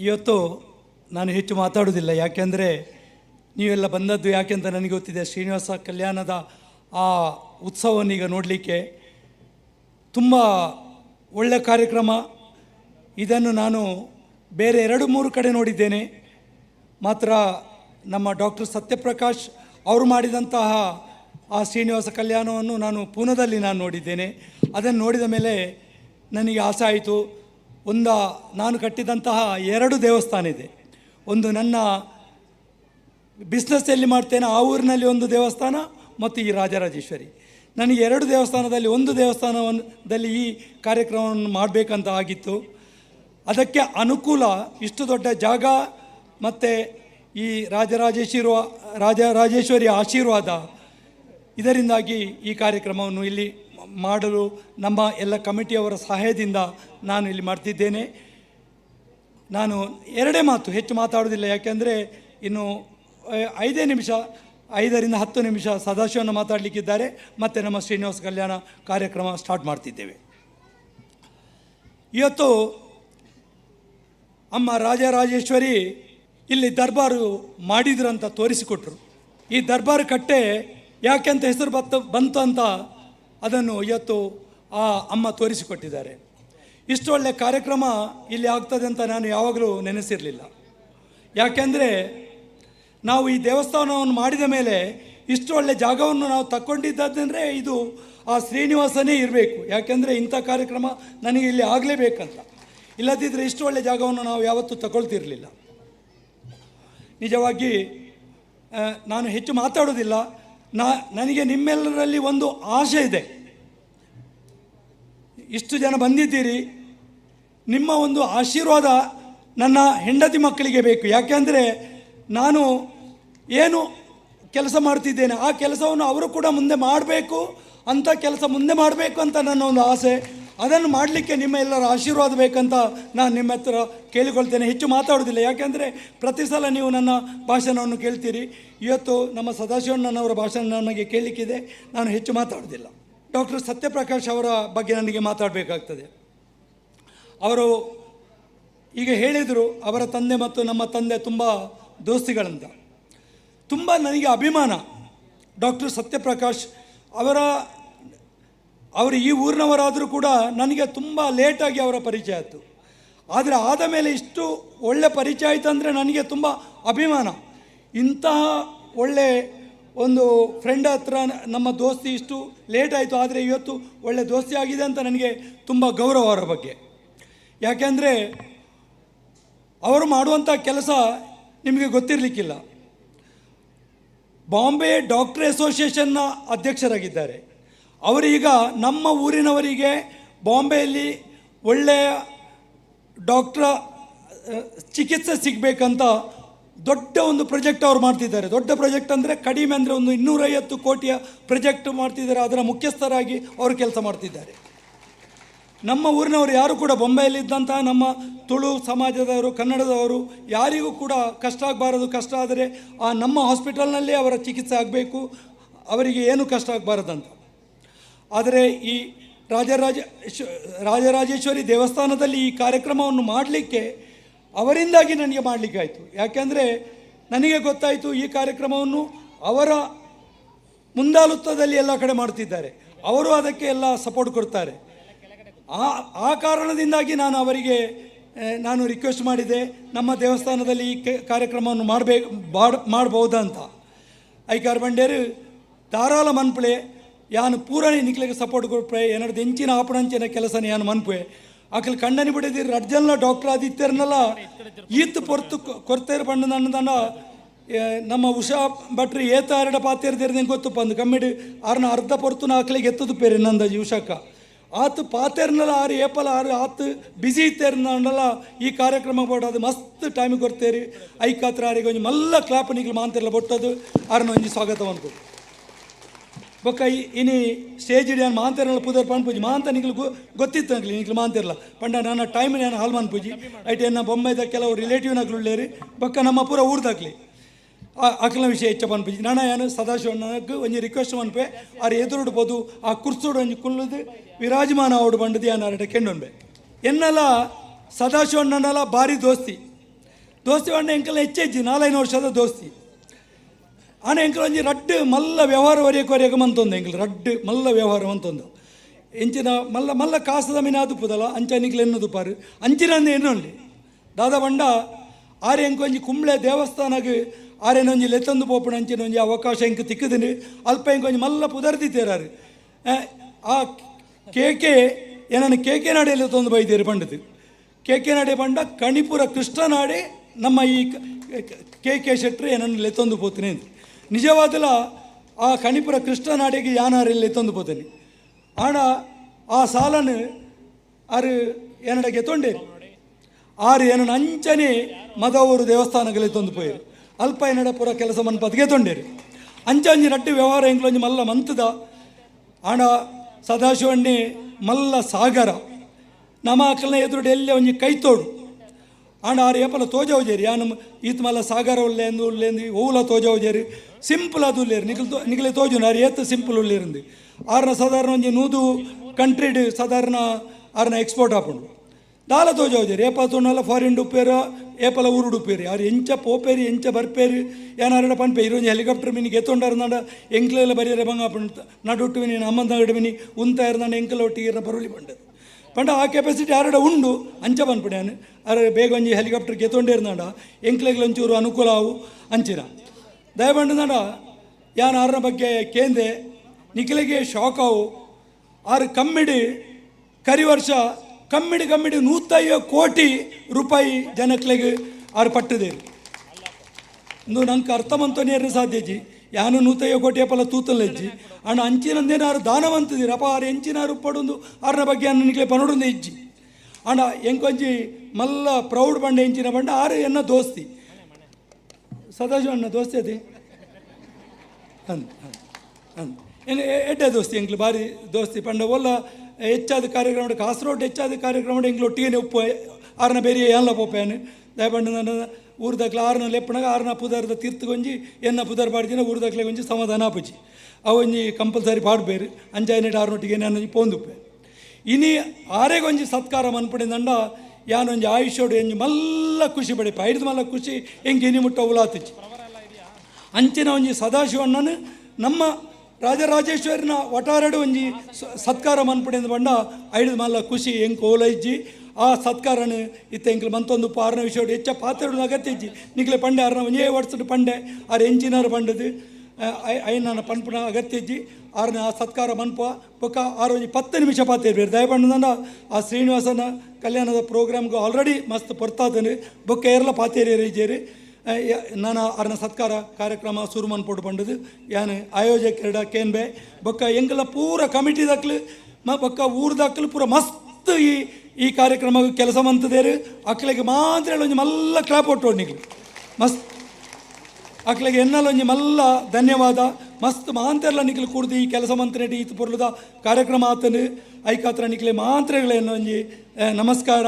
ಇವತ್ತು ನಾನು ಹೆಚ್ಚು ಮಾತಾಡೋದಿಲ್ಲ ಯಾಕೆಂದರೆ ನೀವೆಲ್ಲ ಬಂದದ್ದು ಯಾಕೆಂತ ನನಗೆ ಗೊತ್ತಿದೆ. ಶ್ರೀನಿವಾಸ ಕಲ್ಯಾಣದ ಆ ಉತ್ಸವವನ್ನು ಈಗ ನೋಡಲಿಕ್ಕೆ ತುಂಬ ಒಳ್ಳೆ ಕಾರ್ಯಕ್ರಮ. ಇದನ್ನು ನಾನು ಬೇರೆ ಎರಡು ಮೂರು ಕಡೆ ನೋಡಿದ್ದೇನೆ. ಮಾತ್ರ ನಮ್ಮ ಡಾಕ್ಟರ್ ಸತ್ಯಪ್ರಕಾಶ್ ಅವರು ಮಾಡಿದಂತಹ ಆ ಶ್ರೀನಿವಾಸ ಕಲ್ಯಾಣವನ್ನು ನಾನು ಪೂನದಲ್ಲಿ ನಾನು ನೋಡಿದ್ದೇನೆ. ಅದನ್ನು ನೋಡಿದ ಮೇಲೆ ನನಗೆ ಆಸೆ ಆಯಿತು. ಒಂದ ನಾನು ಕಟ್ಟಿದಂತಹ ಎರಡು ದೇವಸ್ಥಾನ ಇದೆ. ಒಂದು ನನ್ನ ಬಿಸ್ನೆಸ್ ಎಲ್ಲಿ ಮಾಡ್ತೇನೆ ಆ ಊರಿನಲ್ಲಿ ಒಂದು ದೇವಸ್ಥಾನ ಮತ್ತು ಈ ರಾಜರಾಜೇಶ್ವರಿ. ನನಗೆ ಎರಡು ದೇವಸ್ಥಾನದಲ್ಲಿ ಒಂದು ದೇವಸ್ಥಾನದಲ್ಲಿ ಈ ಕಾರ್ಯಕ್ರಮವನ್ನು ಮಾಡಬೇಕಂತ ಆಗಿತ್ತು. ಅದಕ್ಕೆ ಅನುಕೂಲ ಇಷ್ಟು ದೊಡ್ಡ ಜಾಗ ಮತ್ತು ಈ ರಾಜರಾಜೇಶ್ವರ, ರಾಜರಾಜೇಶ್ವರಿ ಆಶೀರ್ವಾದ ಇದರಿಂದಾಗಿ ಈ ಕಾರ್ಯಕ್ರಮವನ್ನು ಇಲ್ಲಿ ಮಾಡಲು ನಮ್ಮ ಎಲ್ಲ ಕಮಿಟಿಯವರ ಸಹಾಯದಿಂದ ನಾನು ಇಲ್ಲಿ ಮಾಡ್ತಿದ್ದೇನೆ. ನಾನು ಎರಡೇ ಮಾತು, ಹೆಚ್ಚು ಮಾತಾಡೋದಿಲ್ಲ ಯಾಕೆಂದರೆ ಇನ್ನು ಐದೇ ನಿಮಿಷ, ಐದರಿಂದ ಹತ್ತು ನಿಮಿಷ ಸದಾಶಿವನ್ನು ಮಾತಾಡಲಿಕ್ಕಿದ್ದಾರೆ. ಮತ್ತು ನಮ್ಮ ಶ್ರೀನಿವಾಸ ಕಲ್ಯಾಣ ಕಾರ್ಯಕ್ರಮ ಸ್ಟಾರ್ಟ್ ಮಾಡ್ತಿದ್ದೇವೆ. ಇವತ್ತು ಅಮ್ಮ ರಾಜರಾಜೇಶ್ವರಿ ಇಲ್ಲಿ ದರ್ಬಾರು ಮಾಡಿದ್ರು ಅಂತ ತೋರಿಸಿಕೊಟ್ರು. ಈ ದರ್ಬಾರು ಕಟ್ಟೆ ಯಾಕೆ ಅಂತ ಹೆಸರು ಬತ್ತ, ಬಂತು ಅಂತ ಅದನ್ನು ಇವತ್ತು ಆ ಅಮ್ಮ ತೋರಿಸಿಕೊಟ್ಟಿದ್ದಾರೆ. ಇಷ್ಟು ಒಳ್ಳೆ ಕಾರ್ಯಕ್ರಮ ಇಲ್ಲಿ ಆಗ್ತದೆ ಅಂತ ನಾನು ಯಾವಾಗಲೂ ನೆನೆಸಿರಲಿಲ್ಲ. ಯಾಕೆಂದರೆ ನಾವು ಈ ದೇವಸ್ಥಾನವನ್ನು ಮಾಡಿದ ಮೇಲೆ ಇಷ್ಟು ಒಳ್ಳೆ ಜಾಗವನ್ನು ನಾವು ತಕ್ಕೊಂಡಿದ್ದದಂದರೆ ಇದು ಆ ಶ್ರೀನಿವಾಸನೇ ಇರಬೇಕು. ಯಾಕೆಂದರೆ ಇಂಥ ಕಾರ್ಯಕ್ರಮ ನನಗೆ ಇಲ್ಲಿ ಆಗಲೇಬೇಕಂತ. ಇಲ್ಲದಿದ್ದರೆ ಇಷ್ಟು ಒಳ್ಳೆ ಜಾಗವನ್ನು ನಾವು ಯಾವತ್ತೂ ತಗೊಳ್ತಿರಲಿಲ್ಲ. ನಿಜವಾಗಿ ನಾನು ಹೆಚ್ಚು ಮಾತಾಡೋದಿಲ್ಲ ನಾ, ನನಗೆ ನಿಮ್ಮೆಲ್ಲರಲ್ಲಿ ಒಂದು ಆಶೆ ಇದೆ. ಇಷ್ಟು ಜನ ಬಂದಿದ್ದೀರಿ. ನಿಮ್ಮ ಒಂದು ಆಶೀರ್ವಾದ ನನ್ನ ಹೆಂಡತಿ ಮಕ್ಕಳಿಗೆ ಬೇಕು. ಯಾಕೆಂದರೆ ನಾನು ಏನು ಕೆಲಸ ಮಾಡ್ತಿದ್ದೇನೆ, ಆ ಕೆಲಸವನ್ನು ಅವರು ಕೂಡ ಮುಂದೆ ಮಾಡಬೇಕು, ಅಂತ ಕೆಲಸ ಮುಂದೆ ಮಾಡಬೇಕು ಅಂತ ನನ್ನ ಒಂದು ಆಸೆ. ಅದನ್ನು ಮಾಡಲಿಕ್ಕೆ ನಿಮ್ಮ ಎಲ್ಲರ ಆಶೀರ್ವಾದ ಬೇಕಂತ ನಾನು ನಿಮ್ಮ ಹತ್ರ ಕೇಳಿಕೊಳ್ತೇನೆ. ಹೆಚ್ಚು ಮಾತಾಡೋದಿಲ್ಲ ಯಾಕೆಂದರೆ ಪ್ರತಿ ಸಲ ನೀವು ನನ್ನ ಭಾಷಣವನ್ನು ಕೇಳ್ತೀರಿ. ಇವತ್ತು ನಮ್ಮ ಸದಾಶಿವಣ್ಣನವರ ಭಾಷಣ ನನಗೆ ಕೇಳಲಿಕ್ಕಿದೆ. ನಾನು ಹೆಚ್ಚು ಮಾತಾಡೋದಿಲ್ಲ ಡಾಕ್ಟರ್ ಸತ್ಯಪ್ರಕಾಶ್ ಅವರ ಬಗ್ಗೆ ನನಗೆ ಮಾತಾಡಬೇಕಾಗ್ತದೆ. ಅವರು ಈಗ ಹೇಳಿದರು, ಅವರ ತಂದೆ ಮತ್ತು ನಮ್ಮ ತಂದೆ ತುಂಬ ದೋಸ್ತಿಗಳಂತ. ತುಂಬ ನನಗೆ ಅಭಿಮಾನ ಡಾಕ್ಟರ್ ಸತ್ಯಪ್ರಕಾಶ್ ಅವರ ಅವರು ಈ ಊರಿನವರಾದರೂ ಕೂಡ ನನಗೆ ತುಂಬ ಲೇಟಾಗಿ ಅವರ ಪರಿಚಯ ಆಯಿತು. ಆದರೆ ಆದ ಮೇಲೆ ಇಷ್ಟು ಒಳ್ಳೆ ಪರಿಚಯ ಆಯಿತು ಅಂದರೆ ನನಗೆ ತುಂಬ ಅಭಿಮಾನ. ಇಂತಹ ಒಳ್ಳೆ ಒಂದು ಫ್ರೆಂಡ್ ಹತ್ರ ನಮ್ಮ ದೋಸ್ತಿ ಇಷ್ಟು ಲೇಟ್ ಆಯಿತು, ಆದರೆ ಇವತ್ತು ಒಳ್ಳೆ ದೋಸ್ತಿ ಆಗಿದೆ ಅಂತ ನನಗೆ ತುಂಬ ಗೌರವ ಅವರ ಬಗ್ಗೆ. ಯಾಕೆಂದರೆ ಅವರು ಮಾಡುವಂಥ ಕೆಲಸ ನಿಮಗೆ ಗೊತ್ತಿರಲಿಕ್ಕಿಲ್ಲ. ಬಾಂಬೆ ಡಾಕ್ಟರ್ ಅಸೋಸಿಯೇಷನ್ನ ಅಧ್ಯಕ್ಷರಾಗಿದ್ದಾರೆ. ಅವರೀಗ ನಮ್ಮ ಊರಿನವರಿಗೆ ಬಾಂಬೆಯಲ್ಲಿ ಒಳ್ಳೆಯ ಡಾಕ್ಟ್ರ ಚಿಕಿತ್ಸೆ ಸಿಗಬೇಕಂತ ದೊಡ್ಡ ಒಂದು ಪ್ರಾಜೆಕ್ಟ್ ಅವ್ರು ಮಾಡ್ತಿದ್ದಾರೆ. ದೊಡ್ಡ ಪ್ರಾಜೆಕ್ಟ್ ಅಂದರೆ ಕಡಿಮೆ ಅಂದರೆ ಒಂದು ಇನ್ನೂರೈವತ್ತು ಕೋಟಿಯ ಪ್ರಾಜೆಕ್ಟ್ ಮಾಡ್ತಿದ್ದಾರೆ. ಅದರ ಮುಖ್ಯಸ್ಥರಾಗಿ ಅವರು ಕೆಲಸ ಮಾಡ್ತಿದ್ದಾರೆ. ನಮ್ಮ ಊರಿನವರು ಯಾರು ಕೂಡ ಬೊಂಬೆಯಲ್ಲಿದ್ದಂತಹ ನಮ್ಮ ತುಳು ಸಮಾಜದವರು, ಕನ್ನಡದವರು ಯಾರಿಗೂ ಕೂಡ ಕಷ್ಟ ಆಗಬಾರದು. ಕಷ್ಟ ಆದರೆ ಆ ನಮ್ಮ ಹಾಸ್ಪಿಟಲ್ನಲ್ಲೇ ಅವರ ಚಿಕಿತ್ಸೆ ಆಗಬೇಕು. ಅವರಿಗೆ ಏನು ಕಷ್ಟ ಆಗಬಾರದಂತ. ಆದರೆ ಈ ರಾಜರಾಜ ರಾಜರಾಜೇಶ್ವರಿ ದೇವಸ್ಥಾನದಲ್ಲಿ ಈ ಕಾರ್ಯಕ್ರಮವನ್ನು ಮಾಡಲಿಕ್ಕೆ ಅವರಿಂದಾಗಿ ನನಗೆ ಮಾಡಲಿಕ್ಕೆ ಆಯಿತು ಯಾಕೆಂದರೆ ನನಗೆ ಗೊತ್ತಾಯಿತು ಈ ಕಾರ್ಯಕ್ರಮವನ್ನು ಅವರ ಮುಂದಾಲುತ್ವದಲ್ಲಿ ಎಲ್ಲ ಕಡೆ ಮಾಡ್ತಿದ್ದಾರೆ. ಅವರು ಅದಕ್ಕೆ ಎಲ್ಲ ಸಪೋರ್ಟ್ ಕೊಡ್ತಾರೆ. ಆ ಆ ಕಾರಣದಿಂದಾಗಿ ನಾನು ಅವರಿಗೆ ನಾನು ರಿಕ್ವೆಸ್ಟ್ ಮಾಡಿದೆ, ನಮ್ಮ ದೇವಸ್ಥಾನದಲ್ಲಿ ಈ ಕಾರ್ಯಕ್ರಮವನ್ನು ಮಾಡಬೇಕು ಮಾಡ್ಬೋದಂತ. ಐಕಾರ್ ಬಂಡೇರು ಧಾರಾಳ ಮನ್ಪಳೆ ಯಾನು ಪೂರನೆ ನಿಕ್ಲಿಗೆ ಸಪೋರ್ಟ್ ಕೊಡ್ಪೆ ಏನಾದ್ರು ಹೆಂಚಿನ ಆಪಣಂಚಿನ ಕೆಲಸ ಯಾನು ಮನ್ಪೆ ಆಕಲ್ ಕಣ್ಣನಿ ಬಿಡದಿ ಅರ್ಜನ್ಲ ಡಾಕ್ಟರ್ ಆದಿತ್ಯರ್ನಲ್ಲ ಈತ್ ಪೊರ್ತು ಕೊರ್ತೇರು ಪಂಡು ನನ್ನ ನಮ್ಮ ಉಷಾ ಭಟ್ರಿ ಏತ ಎರಡ ಪಾತೇರ್ದಿರ್ದೆ ಗೊತ್ತು ಪಂದು ಕಮ್ಮಿಡಿ ಆರ್ನ ಅರ್ಧ ಪೊರ್ತು ನಾಲ್ಕಲಿಗೆ ಎತ್ತದು ಪೇರಿ ನಂದ ಉಷಾಕ. ಆತು ಪಾತೇರ್ನಲ್ಲ ಆರು ಏಪಲ ಆರು ಆತು ಬಿಸಿ ಇತ್ತೇರ್ನಲ್ಲ ಈ ಕಾರ್ಯಕ್ರಮ ಬೋಡದು ಮಸ್ತ್ ಟೈಮ್ ಕೊಡ್ತೇರಿ. ಐಕಾತ್ರ ಆರಿಗೆ ಒಂಜಿ ಮಲ್ಲ ಕ್ಲಾಪ್ ನಿಗ್ಲು ಮಾಂತೆರ್ಲ ಬೊಟ್ಟದು. ಆರ್ನ ಒಂಜಿ ಸ್ವಾಗತ ಅನ್ಕೊ ಬೊಕ್ಕ ಇನಿ ಸ್ಟೇಜ್ ಇಡಿಯಾನ್ ಮಾಂತೇರಲ್ಲ ಪುದರ್ ಪಣ್ ಪೂಜಿ? ಮಾಂತ ನಿಗ್ಲು ಗೊತ್ತಿತ್ತು ನಂಗೆ ನಿಗ್ಲು ಮಾಂತಿರಲ್ಲ ಪಂಡ ನನ್ನ ಟೈಮ್ ನಾನು ಹಾಲ್ ಮನ್ ಪೂಜಿ? ಐಟ್ ಎನ್ನ ಬೊಂಬೈದ ಕೆಲವು ರಿಲೇಟಿವ್ ನಗ್ಲುಳ್ಳೇರಿ ಬೊಕ್ಕ ನಮ್ಮ ಪೂರ ಊರ್ದಾಗ್ಲಿ ಅಕಲ ವಿಷಯ ಹೆಚ್ಚ ಪೂಜಿ. ನಾನು ಏನು ಸದಾಶಿವಣ್ಣನಕ್ಕೆ ಒಂಜಿ ರಿಕ್ವೆಸ್ಟ್ ಮನ್ಪೆ ಅವ್ರು ಎದುರುಡು ಬೋದು ಆ ಕುರ್ಸೋಡು ಒಂಜಿ ಕುಲ್ಲದು ವಿರಾಜಮಾನ ಅವಡು ಬಂಡದಿ ಅನ್ನಟ ಕೆಂಡೊಂಬೆ. ಎನ್ನಲ ಸದಾಶಿವಣ್ಣನಲ ಭಾರಿ ದೋಸ್ತಿ. ದೋಸ್ತಿ ಅಣ್ಣ ಎಂಕಲ್ಲ ಹೆಚ್ಚೆಜ್ಜಿ ನಾಲ್ಕೈದು ವರ್ಷದ ದೋಸ್ತಿ. ಆನ ಎಂಕಲ್ ಒಂಜಿ ರಡ್ಡ್ ಮಲ್ಲ ವ್ಯವಹಾರ ಒರೆಯಕ್ಕೆ ಒರೆಯಕ್ಕೆ ಮಂತೊಂದು, ಎಂಕಲ್ ರಡ್ಡ್ ಮಲ್ಲ ವ್ಯವಹಾರ ಮಂತೊಂದು. ಎಂಚಿನ ಮಲ್ಲ ಮಲ್ಲ ಕಾಸದ ಮೀನು ಪುದಲ, ಅಂಚ ನಿಕ್ಲು ಎನ್ನದು ಪಾರು. ಅಂಚಿನಂದು ಎನ್ನೊಳ್ಳಿ ದಾದ ಬಂಡ ಆರೆ ಎಂಕ್ ಕುಂಬ್ಳೆ ದೇವಸ್ಥಾನಗ್ ಆರೇನ ಒಂಜಿ ಲೆತ್ತೊಂದು ಪೋಪುಣ ಅಂಚಿನ ಒಂಜಿ ಅವಕಾಶ ಎಂಕ್ ತಿಕ್ಕದಿನಿ ಅಲ್ಪ ಎಂಕ್ ಒಂಜಿ ಮಲ್ಲ ಪುದರ್ದಿತ್ತೇರಾರು ಆ ಕೇಕೆ ಏನನ್ನು ಕೇಕೆ ನಾಡೆಯಲ್ಲಿ ತಂದು ಬೈದೇರು ಪಂಡದು ಕೇಕೆ ನಾಡೆ ಪಂಡ ಕಣಿಪುರ ಕೃಷ್ಣನಾಡೆ ನಮ್ಮ ಈ ಕ- ಕ- ಶೆಟ್ರು ಏನನ್ನು ಲೆತ್ತೊಂದು ಪೋತೀನಿ ಅಂತ ನಿಜವಾದಲ ಆ ಕಣಿಪುರ ಕೃಷ್ಣನಾಡಿಗೆ ಯಾನಾರಲ್ಲಿ ಲೆತ್ತೊಂದು ಪೋತೀನಿ. ಆಣ, ಆ ಸಾಲನು ಆರು ಏನಡಗೆ ತೊಂಡೆ ಆರು ಏನನ ಅಂಚನೆ ಮದವರು ದೇವಸ್ಥಾನಗಳು ತಂದು ಪೋಯರು. ಅಲ್ಪ ಏನಡ ಪೂರ ಕೆಲಸ ಮನ್ಪತ್ಗೆ ತೊಂಡೇರು. ಅಂಚ ನಟ್ಟು ವ್ಯವಹಾರ ಎಂಗ್ಲೊಂಜಿ ಮಲ್ಲ ಮಂತದ. ಆಣ, ಸದಾಶಿವಣ್ಣೆ ಮಲ್ಲ ಸಾಗರ. ನಮ್ಮ ಎದುರುಡು ಎಲ್ಲೇ ಒಂಜಿ ಕೈತೋಡು. ಆಂಡ ಆರು ಏಪಲ ತೋಜವುಜೇರಿ ಯಾನು ಈತ್ ಮಲ್ಲ ಸಾಗರ ಉಳ್ಳೇಂದು ಉಳ್ಳೇಂದು ಓಲ ತೋಜವುಜೇರಿ ಸಿಂಪಲ್ ಅದು ಉಳ್ಳೇರು ನಿಖಲ್ ತೋ ನಿಖಲೆ ತೋಜುನ ಆರು ಏತ್ ಸಿಂಪಲ್ ಉಳ್ಳೇರಿಂದು ಆರ್ನ ಸಾಧಾರಣ ಒಂಜಿ ನೂದು ಕಂಟ್ರಿಡ್ ಸಾಧಾರಣ ಆರ್ನ ಎಕ್ಸ್ಪೋರ್ಟ್ ಆಪುಂಡು ದಾಲ ತೋಜವುಜೇರಿ ಏಪ ತೋಣಲ್ಲ ಫಾರಿನ್ ಉಪ್ಪೇರು ಏಪಲ ಊರುಡು ಉಪ್ಪೇರಿ ಆರು ಎಂಚ ಪೋಪೇರಿ ಎಂಚ ಬರ್ಪೇರಿ ಏನಾರಡ ಪನ್ಪೆ ಇರೊಂಜಿ ಹೆಲಿಕಾಪ್ಟರ್ ಮಿನಿಗೆ ಎತ್ತೊಂಡಾರ ನಾಡ ಎಂಕ್ಲೆಲ್ಲ ಬರಿಯರೆ ಬಂಗ ಆಪುಂಡು ನಡುಟ್ಟು ವಿನಿ ಅಮ್ಮಂದ ಮಿನಿ ಉಂತ ಇರ್ನಾಡ ಎಂಕಲ ಒಟ್ಟಿಗೆ ಬರುಳಿ ಬಂಡದು ಪಂಡ ಆ ಕೆಪಾಸಿಟಿ ಆರಡ ಉಂಡು ಅಂಚ ಪನ್ಪುಡ್ಯಾನು ಅರೆ ಬೇಗ ಒಂಜಿ ಹೆಲಿಕಾಪ್ಟರ್ ಗೆತ್ತೊಂಡೇರ್ನಾಡ ಎಂಕ್ಲೆಗ್ಲ ಒಂಚೂರು ಅನುಕೂಲ ಆವು ಅಂಚಿರ ದಯಬಂಡ ನಾಡ ಯಾನ್ ಆರ ಬಗ್ಗೆ ಕೇಂದೆ ನಿಖಿಲೆಗೆ ಶಾಕ್ ಆವು ಆರು ಕಮ್ಮಿಡಿ ಕರಿ ವರ್ಷ ಕಮ್ಮಿಡಿ ಕಮ್ಮಿಡಿ ನೂತೈವ ಕೋಟಿ ರೂಪಾಯಿ ಜನಕ್ಲೆಗೆ ಆರು ಪಟ್ಟದೇರು ಇಂದು ನಂಗೆ ಅರ್ಥ ಮಂತೋನೇರು ಸಾಧ್ಯಜಿ ಯಾನು ನೂತೈವ ಕೋಟಿ ಅಪ್ಪಲ ತೂತಲ್ಲೆಜ್ಜಿ ಅಣ್ಣ ಅಂಚಿನಂದೇನಾರು ದಾನವಂತದಿರ ಅಪ್ಪ ಆರು ಎಂಚಿನಾರು ಪಡೊಂದು ಅರ್ನ ಬಗ್ಗೆ ಅನ್ನ ನಿಕ್ಲೆ ಹೆಜ್ಜಿ ಅಣ್ಣ ಎಂಕೊಂಜಿ ಮಲ್ಲ ಪ್ರೌಡ್ ಬಂಡ ಎಂಚಿನ ಬಂಡ ಆರು ಎನ್ನ ದೋಸ್ತಿ. ಸದಾಶಿವ ಅಣ್ಣ, ದೋಸ್ತಿ ಅದೇ? ಅಂದ್ ಅಂದ್ ಏನು ಎಡ್ಡೆ ದೋಸ್ತಿ ಎಂಕ್ಲು ಭಾರಿ ದೋಸ್ತಿ ಪಂಡ ಒಲ್ಲ ಹೆಚ್ಚಾದ ಕಾರ್ಯಕ್ರಮ ಕಾಸರೋಡ್ ಹೆಚ್ಚಾದ ಕಾರ್ಯಕ್ರಮ ಎಂಗ್ಲು ಒಟ್ಟಿಗೆ ಉಪ್ಪು, ಆರನ ಬೇರೆ ಎಲ್ಲ ಪೋಪೇನು ದಯಪಂಡ ನನ್ನ ಊರ್ದಕ್ಲ ಆರ್ನ ಲೆಪ್ಪಣಗ ಆರ್ನ ಪುದರ್ದ ತೀರ್ಥಗೊಂಜಿ ಎನ್ನ ಪುದರ್ ಪಾಡ್ಜಿನ ಊರ್ದಕ್ಲೆ ಒಂಜಿ ಸಮಾಧಾನ ಆಪುಜಿ. ಅವೊಂಜಿ ಕಂಪಲ್ಸರಿ ಪಾಡ್ಬೇರು ಅಂಜಾಯಿನೆಡ್ ಆರ್ನೊಟ್ಟಿಗೆ ನಾನು ಪೋಂದುಪ್ಪೆ ಇನಿ ಆರೆಗೊಂಜಿ ಸತ್ಕಾರ ಮನ್ಪಡಿದಂಡ ಯಾನೊಂಜಿ ಆಯುಷ್ಯೋಡು ಎಂಜಿ ಮಲ್ಲ ಖುಷಿ ಪಡಿಪ ಐದು ಮಲ್ಲ ಖುಷಿ ಹೆಂಗೆ ಇನಿ ಮುಟ್ಟ ಉಲಾತಿಚ್ಚಿ ಅಂಚಿನ ಒಂಜಿ ಸದಾಶಿವಣ್ಣನ ನಮ್ಮ ರಾಜರಾಜೇಶ್ವರಿನ ಒಟಾರಡು ಒಂಜಿ ಸತ್ಕಾರ ಮನ್ಪಡೆಂದು ಬಂಡ ಐದು ಮಲ್ಲ ಖುಷಿ ಹೆಂಗೆ ಓಲೈಜ್ಜಿ ಆ ಸತ್ಕಾರನ ಇತ್ತ ಎಂಕ್ಲು ಮಂತೊಂದು ಪಾರನ ವಿಷಯ ಹೆಚ್ಚ ಪಾತ್ರ ಅಗತ್ಯಜ್ಜಿ ನಿಕ್ಲೆ ಪಂಡೆ ಅರ್ನ ಒಂಜೇ ವರ್ಷದ ಪಂಡೆ, ಆರು ಎಂಜಿನಿಯರ್ ಪಂಡದು. ಐನ ಪನ್ಪುನ ಅಗತ್ಯಜ್ಜಿ ಆರನ ಆ ಸತ್ಕಾರ ಮನ್ಪ ಬೊಕ್ಕ ಆರು ಒಂಜಿ ಪತ್ತು ನಿಮಿಷ ಪಾತ್ರ ಬೇರೆ. ದಯಪಂಡ ಆ ಶ್ರೀನಿವಾಸನ ಕಲ್ಯಾಣದ ಪ್ರೋಗ್ರಾಮ್ಗೆ ಆಲ್ರೆಡಿ ಮಸ್ತ್ ಪೊರ್ತಾದನು ಬೊಕ್ಕ ಏರ್ಲ ಪಾತೇರಿ ಇಜ್ಜೇರಿ ನಾನು ಅರ್ನ ಸತ್ಕಾರ ಕಾರ್ಯಕ್ರಮ ಶುರು ಮನ್ಪೊಡು ಏನು ಯಾನು ಆಯೋಜಕರಿಡ ಕೇನ್ಬೆ ಬೊಕ್ಕ ಎಂಕಲ ಪೂರ ಕಮಿಟಿ ದಕ್ಲು ಮ ಬೊಕ್ಕ ಊರ್ ದಕ್ಲು ಪೂರ ಮಸ್ತ್ ಈ ಈ ಕಾರ್ಯಕ್ರಮ ಕೆಲಸ ಮಂತದೇರು. ಅಕ್ಕಳಿಗೆ ಮಾತ್ರ ಮಲ್ಲ ಕ್ಲಾಪ್ ಒಟ್ಟು ನಿಕ್ಲು. ಮಸ್ತ್. ಅಕ್ಕಳಿಗೆ ಎನ್ನಲ ಒಂಜಿ ಮಲ್ಲ ಧನ್ಯವಾದ. ಮಸ್ತ್ ಮಾಂತರ್ಲ ನಿಕ್ಲು ಕೂಡ್ದು ಈ ಕೆಲಸ ಮಂತ್ರಿ ಈತ ಪೊರ್ಲುದ. ಕಾರ್ಯಕ್ರಮ ಆತನು ಐಕಾತ್ರ ನಿಕ್ಲೆ ಮಾತ್ರೆಗಳೇನು ಒಂಜಿ ಆ, ನಮಸ್ಕಾರ.